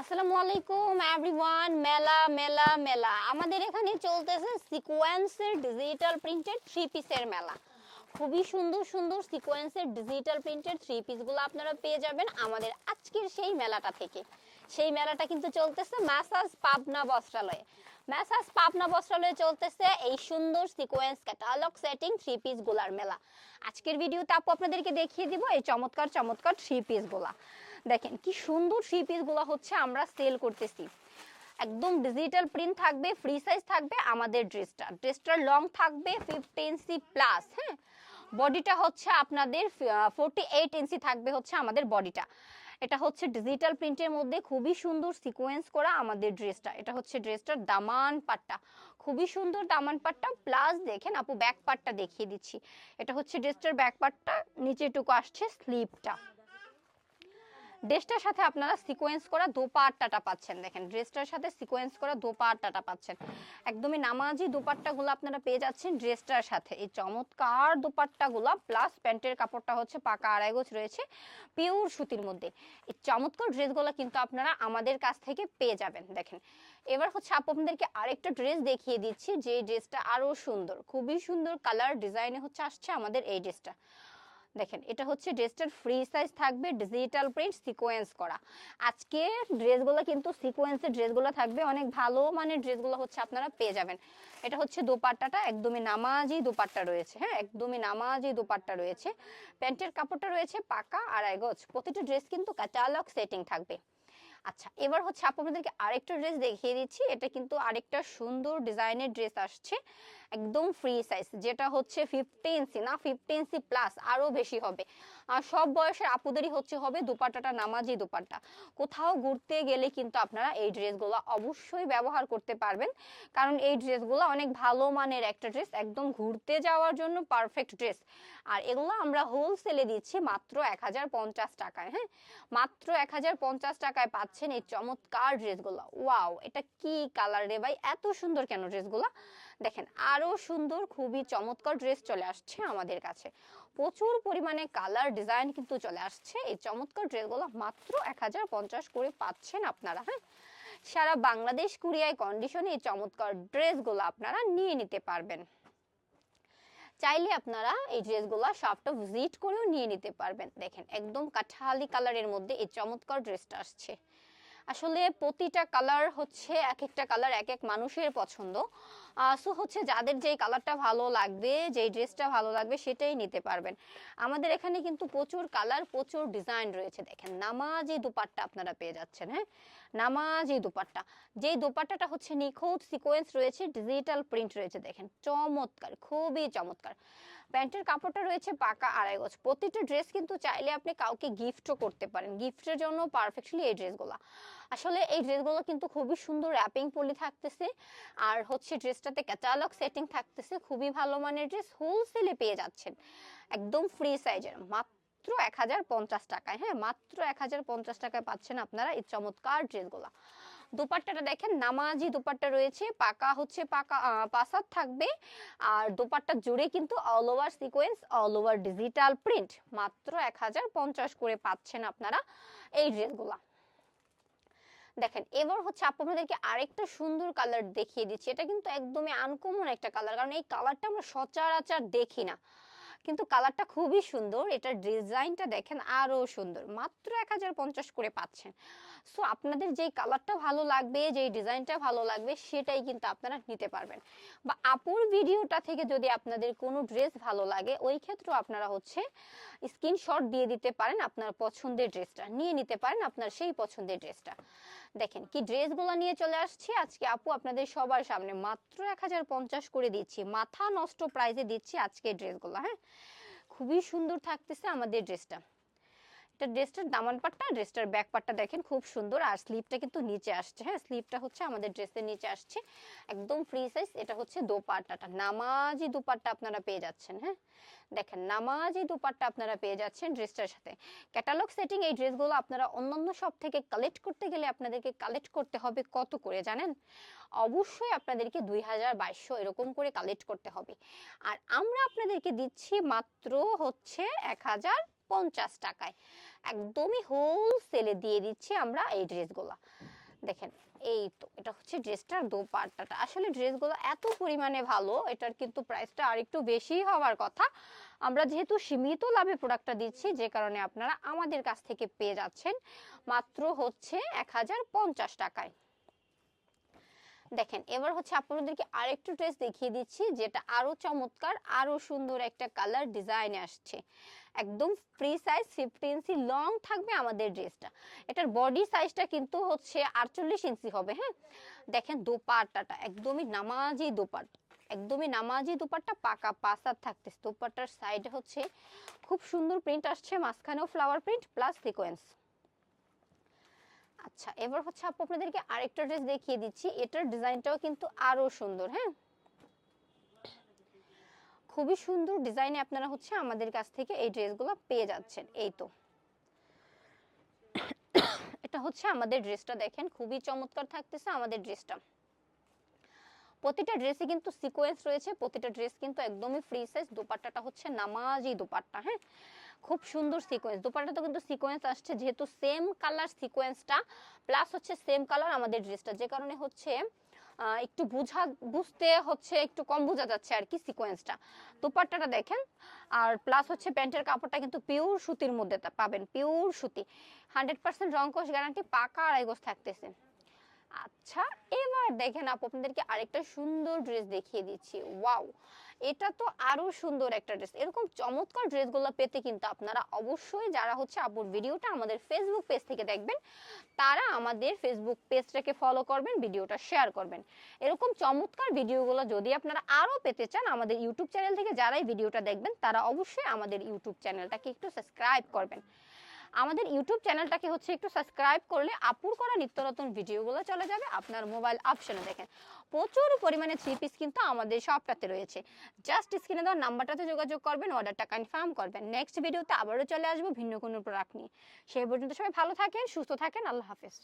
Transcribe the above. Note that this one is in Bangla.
আসসালামু আলাইকুম এভরিওয়ান মেলা মেলা মেলা। আমাদের এখানে চলতেছে সিকোয়েন্সের ডিজিটাল প্রিন্টেড থ্রি পিসের মেলা। খুবই সুন্দর সুন্দর সিকোয়েন্সের ডিজিটাল প্রিন্টেড থ্রি পিসগুলো আপনারা পেয়ে যাবেন আমাদের আজকের সেই মেলাটা থেকে। সেই মেলাটা কিন্তু চলতেছে ম্যাসাজ পাবনা বস্ত্রালয়ে। ম্যাসাজ পাবনা বস্ত্রালয়ে চলতেছে এই সুন্দর সিকোয়েন্স ক্যাটালগ সেটিং থ্রি পিসগুলার মেলা। আজকের ভিডিওতে আপু আপনাদেরকে দেখিয়ে দিব এই চমৎকার চমৎকার থ্রি পিসগুলা দেখেন কি সুন্দর থ্রি হচ্ছে আমরা সেল করতেছি। একদম ডিজিটাল প্রিন্ট থাকবে ফ্রি সাইজ থাকবে আমাদের ড্রেসটা ড্রেসটার লং থাকবে ফিফটিন সি প্লাস হ্যাঁ? বডিটা হচ্ছে আপনাদের ফোরটি এইট ইঞ্চি থাকবে হচ্ছে আমাদের বডিটা এটা হচ্ছে ডিজিটাল প্রিন্টের মধ্যে খুবই সুন্দর সিকোয়েন্স করা আমাদের ড্রেসটা এটা হচ্ছে ড্রেসটার দামান পাট্টা। খুবই সুন্দর দামান পাট্টা প্লাস দেখেন আপু ব্যাক পার্টটা দেখিয়ে দিচ্ছি। এটা হচ্ছে ড্রেসটার ব্যাক পার্টটা নিচেটুকু আসছে স্লিপটা ড্রেসটার সাথে আপনারা সিকোয়েন্স করা দোপাট্টাটা পাচ্ছেন। দেখেন, ড্রেসটার সাথে সিকোয়েন্স করা দোপাট্টাটা পাচ্ছেন। একদমই নামাজি দোপাট্টাগুলো আপনারা পেয়ে যাচ্ছেন ড্রেসটার সাথে। এই চমৎকার দোপাট্টাগুলো প্লাস প্যান্টের কাপড়টা হচ্ছে পাকা আড়াই গোছ রয়েছে পিওর সুতির মধ্যে। এই চমৎকার ড্রেসগুলো কিন্তু আপনারা আমাদের কাছ থেকে পেয়ে যাবেন। দেখেন, এবার হচ্ছে আপু আপনাদেরকে আরেকটা ড্রেস দেখিয়ে দিচ্ছি যে ড্রেসটা আরও সুন্দর, খুবই সুন্দর কালার ডিজাইনে হচ্ছে আসছে আমাদের এই ড্রেসটা। দেখেন, এটা হচ্ছে ড্রেসটার ফ্রি সাইজ থাকবে ডিজিটাল প্রিন্ট সিকোয়েন্স করা। আজকে ড্রেসগুলো কিন্তু সিকোয়েন্সের ড্রেসগুলো থাকবে, অনেক ভালো মানের ড্রেসগুলো হচ্ছে আপনারা পেয়ে যাবেন। এটা হচ্ছে দোপাট্টাটা, একদমই নামাজি দোপাট্টা রয়েছে হ্যাঁ? একদমই নামাজি দোপাট্টা রয়েছে। প্যান্টের কাপড়টা রয়েছে পাকা আড়াই গজ প্রতিটা ড্রেস কিন্তু ক্যাটালগ সেটিং থাকবে। আচ্ছা এবার হচ্ছে আপু আপনাদেরকে আরেকটা ড্রেস দেখিয়ে দিচ্ছি। এটা কিন্তু আরেকটা সুন্দর ডিজাইনের ড্রেস আসছে। একদম ফ্রি সাইজ যেটা হচ্ছে ফিফটি ইঞ্চি না ফিফটি ইঞ্চি প্লাস আরও বেশি হবে। সব বয়সের আপুদেরই হচ্ছে, হবে দুপাট্টাটা নামাজি দুপাট্টা। কোথাও ঘুরতে গেলে কিন্তু আপনারা এই ড্রেসগুলো অবশ্যই ব্যবহার করতে পারবেন। কারণ এই ড্রেসগুলো অনেক ভালো মানের একটা ড্রেস, একদম ঘুরতে যাওয়ার জন্য পারফেক্ট ড্রেস। আর এগুলো আমরা হোলসেলে দিচ্ছি মাত্র এক হাজার পঞ্চাশ টাকায় হ্যাঁ? মাত্র এক হাজার পঞ্চাশ টাকায় পাচ্ছেন এই চমৎকার ড্রেসগুলো। ওয়াও, এটা কি কালার রে ভাই? এত সুন্দর কেন ড্রেসগুলো? দেখেন, আরও সুন্দর, খুবই চমৎকার ড্রেস চলে আসছে আমাদের কাছে। প্রচুর পরিমাণে কালার ডিজাইন কিন্তু চলে আসছে। এই চমৎকার ড্রেসগুলো মাত্র এক হাজার পঞ্চাশ করে পাচ্ছেন আপনারা হ্যাঁ? সারা বাংলাদেশ কুরিয়ায় কন্ডিশনে এই চমৎকার ড্রেসগুলো আপনারা নিয়ে নিতে পারবেন। চাইলে আপনারা এই ড্রেসগুলো শপটা ভিজিট করেও নিয়ে নিতে পারবেন। দেখেন, একদম কাঠালি কালারের মধ্যে এই চমৎকার ড্রেসটা আসছে। আসলে প্রতিটা কালার হচ্ছে এক একটা কালার এক এক মানুষের পছন্দ। সো হচ্ছে যাদের যেই কালারটা ভালো লাগবে, যেই ড্রেসটা ভালো লাগবে সেটাই নিতে পারবেন। আমাদের এখানে কিন্তু প্রচুর কালার প্রচুর ডিজাইন রয়েছে। দেখেন, নামাজি দুপাট্টা আপনারা পেয়ে যাচ্ছেন হ্যাঁ? নামাজি দুপাট্টা। যেই দুপাট্টাটা হচ্ছে নিখুঁত সিকোয়েন্স রয়েছে ডিজিটাল প্রিন্ট রয়েছে। দেখেন, চমৎকার, খুবই চমৎকার। প্যান্টের কাপড়টা রয়েছে পাকা আড়াই গজ। প্রতিটা ড্রেস কিন্তু চাইলে আপনি কাউকে গিফটও করতে পারেন। গিফটের জন্য পারফেক্টলি এই ড্রেসগুলো আসলে এই ড্রেসগুলো কিন্তু খুবই সুন্দর র্যাপিং পলি থাকতেছে। আর হচ্ছে ড্রেসটাতে ক্যাটালগ সেটিং থাকতেছে। খুবই ভালো মানের ড্রেস হোলসেলে পেয়ে যাচ্ছেন। একদম ফ্রি সাইজের মাত্র এক হাজার পঞ্চাশ টাকায়। হ্যাঁ মাত্র এক হাজার পঞ্চাশ টাকায় পাচ্ছেন আপনারা এই চমৎকার ড্রেসগুলো দোপাট্টাটা দেখেন, নামাজি দুপাট্টা রয়েছে, পাকা হচ্ছে পাকা পাসাদ থাকবে। আর দোপাট্টা জুড়ে কিন্তু all over sequence all over digital print মাত্র এক হাজার পঞ্চাশ করে পাচ্ছেন আপনারা এই ড্রেসগুলা। দেখেন, এবার হচ্ছে আপু আপনাদেরকে আরেকটা সুন্দর কালার দেখিয়ে দিচ্ছি। এটা কিন্তু একদমই আনকমন একটা কালার কারণ এই কালারটা আমরা সচরাচর দেখি না। কিন্তু কালারটা খুবই সুন্দর। এটার ডিজাইনটা দেখেন আরও সুন্দর। মাত্র এক হাজার পঞ্চাশ করে পাচ্ছেন। সো আপনাদের যেই কালারটা ভালো লাগবে, যেই ডিজাইনটা ভালো লাগবে, সেটাই কিন্তু আপনারা নিতে পারবেন। বা আপুর ভিডিওটা থেকে যদি আপনাদের কোনো ড্রেস ভালো লাগে, ওই ক্ষেত্রেও আপনারা হচ্ছে স্ক্রিনশট দিয়ে দিতে পারেন আপনার পছন্দের ড্রেসটা। নিয়ে নিতে পারেন আপনার সেই পছন্দের ড্রেসটা। দেখেন, কি ড্রেসগুলো নিয়ে চলে আসছি, আজকে আপু আপনাদের সবার সামনে মাত্র এক হাজার পঞ্চাশ করে দিচ্ছি, মাথা নষ্ট প্রাইজে দিচ্ছি আজকে ড্রেসগুলো হ্যাঁ? খুবই সুন্দর থাকতেছে আমাদের ড্রেসটা। এটা ড্রেসটার দামান পাটটা, ড্রেসটার ব্যাক পাটটা দেখেন খুব সুন্দর। আর স্লিপটা কিন্তু নিচে আসছে হ্যাঁ? স্লিপটা হচ্ছে আমাদের ড্রেসের নিচে আসছে। একদম ফ্রি সাইজ এটা হচ্ছে দোপাট্টাটা। নামাজি দুপাট্টা আপনারা পেয়ে যাচ্ছেন হ্যাঁ? দেখেন, নামাজি দুপাট্টা আপনারা পেয়ে যাচ্ছেন ড্রেসটার সাথে। ক্যাটালগ সেটিং এই ড্রেসগুলো আপনারা অন্যান্য সব থেকে কালেক্ট করতে গেলে আপনাদেরকে কালেক্ট করতে হবে কত করে, জানেন? অবশ্যই আপনাদেরকে দুই হাজার বাইশশো এরকম করে কালেক্ট করতে হবে। আর আমরা আপনাদেরকে দিচ্ছি মাত্র হচ্ছে এক হাজার পঞ্চাশ টাকায়। একদমই হোলসেলে দিয়ে দিচ্ছি আমরা এই ড্রেসগুলো। দেখেন, এই তো, এটা হচ্ছে ড্রেসটার দোপাট্টাটা। আসলে ড্রেসগুলো এত পরিমাণে ভালো, এটার কিন্তু প্রাইসটা আরেকটু বেশি হওয়ার কথা। আমরা যেহেতু সীমিত লাভে প্রোডাক্টটা দিচ্ছি, যে কারণে আপনারা আমাদের কাছ থেকে পেয়ে যাচ্ছেন মাত্র হচ্ছে এক হাজার পঞ্চাশ টাকায়। দেখেন, এবার হচ্ছে আপনাদেরকে আরেকটু ড্রেস দেখিয়ে দিচ্ছি, যেটা আরও চমৎকার, আরও সুন্দর একটা কালার ডিজাইনে আসছে। একদম free size fifty inch long থাকবে আমাদের ড্রেসটা এটার বডি সাইজটা কিন্তু হচ্ছে আটচল্লিশ ইঞ্চি হবে হ্যাঁ? দেখেন দোপাট্টাটা, একদমই নামাজি দোপাট্টা, একদমই নামাজি দোপাট্টা, পাকা পাসার থাকতেছে। দোপাট্টার সাইডে হচ্ছে খুব সুন্দর প্রিন্ট আসছে, মাঝখানেও ফ্লাওয়ার প্রিন্ট প্লাস সিকোয়েন্স আচ্ছা এবার হচ্ছে আপু আপনাদেরকে আরেকটা ড্রেস দেখিয়ে দিচ্ছি। এটার ডিজাইনটাও কিন্তু আরও সুন্দর হ্যাঁ? খুবই সুন্দর ডিজাইনে আপনারা হচ্ছে আমাদের কাছ থেকে এই ড্রেসগুলো পেয়ে যাচ্ছেন। এই তো। এটা হচ্ছে আমাদের ড্রেসটা দেখেন, খুবই চমৎকার থাকতেছে আমাদের ড্রেসটা। প্রতিটা ড্রেসে কিন্তু সিকোয়েন্স রয়েছে, প্রতিটা ড্রেস কিন্তু একদমই ফ্রি সাইজ দোপাট্টাটা হচ্ছে নামাজি দোপাট্টা হ্যাঁ? খুব সুন্দর সিকোয়েন্স দোপাট্টাতে কিন্তু সিকোয়েন্স আসছে, যেহেতু সেম কালার সিকোয়েন্সটা প্লাস হচ্ছে সেম কালার আমাদের ড্রেসটা। যে কারণে হচ্ছে একটু বুঝা, বুঝতে হচ্ছে, একটু কম বোঝা যাচ্ছে আর কি সিকোয়েন্সটা দোপাট্টাটা দেখেন, আর প্লাস হচ্ছে প্যান্টের কাপড়টা কিন্তু পিওর সুতির মধ্যে পাবেন পিওর সুতি। হান্ড্রেড পার্সেন্ট রং কোষ গ্যারান্টি পাকা আড়াই গোছ থাকতেছে। আচ্ছা এবার দেখেন আপু, আপনাদেরকে আরেকটা সুন্দর ড্রেস দেখিয়ে দিচ্ছি। ওয়াও এটা তো আরও সুন্দর একটা ড্রেস এরকম চমৎকার ড্রেসগুলো পেতে কিন্তু আপনারা অবশ্যই যারা হচ্ছে আপুর ভিডিওটা আমাদের ফেসবুক পেজ থেকে দেখবেন, তারা আমাদের ফেসবুক পেজটাকে ফলো করবেন, ভিডিওটা শেয়ার করবেন। এরকম চমৎকার ভিডিওগুলো যদি আপনারা আরও পেতে চান আমাদের ইউটিউব চ্যানেল থেকে যারাই ভিডিওটা দেখবেন, তারা অবশ্যই আমাদের ইউটিউব চ্যানেলটাকে একটু সাবস্ক্রাইব করবেন। আমাদের ইউটিউব চ্যানেলটাকে হচ্ছে একটু সাবস্ক্রাইব করলে আপুর করা নিত্য নতুন ভিডিওগুলো চলে যাবে। আপনার মোবাইল অপশনে দেখেন। প্রচুর পরিমাণে থ্রি পিস কিন্তু আমাদের শপটাতে রয়েছে। জাস্ট স্ক্রিনে দেওয়ার নাম্বারটাতে যোগাযোগ করবেন অর্ডারটা কনফার্ম করবেন। নেক্সট ভিডিওতে আবারও চলে আসব ভিন্ন কোনো প্রোডাক্ট নিয়ে। সেই পর্যন্ত সবাই ভালো থাকেন, সুস্থ থাকেন, আল্লাহ হাফেজ।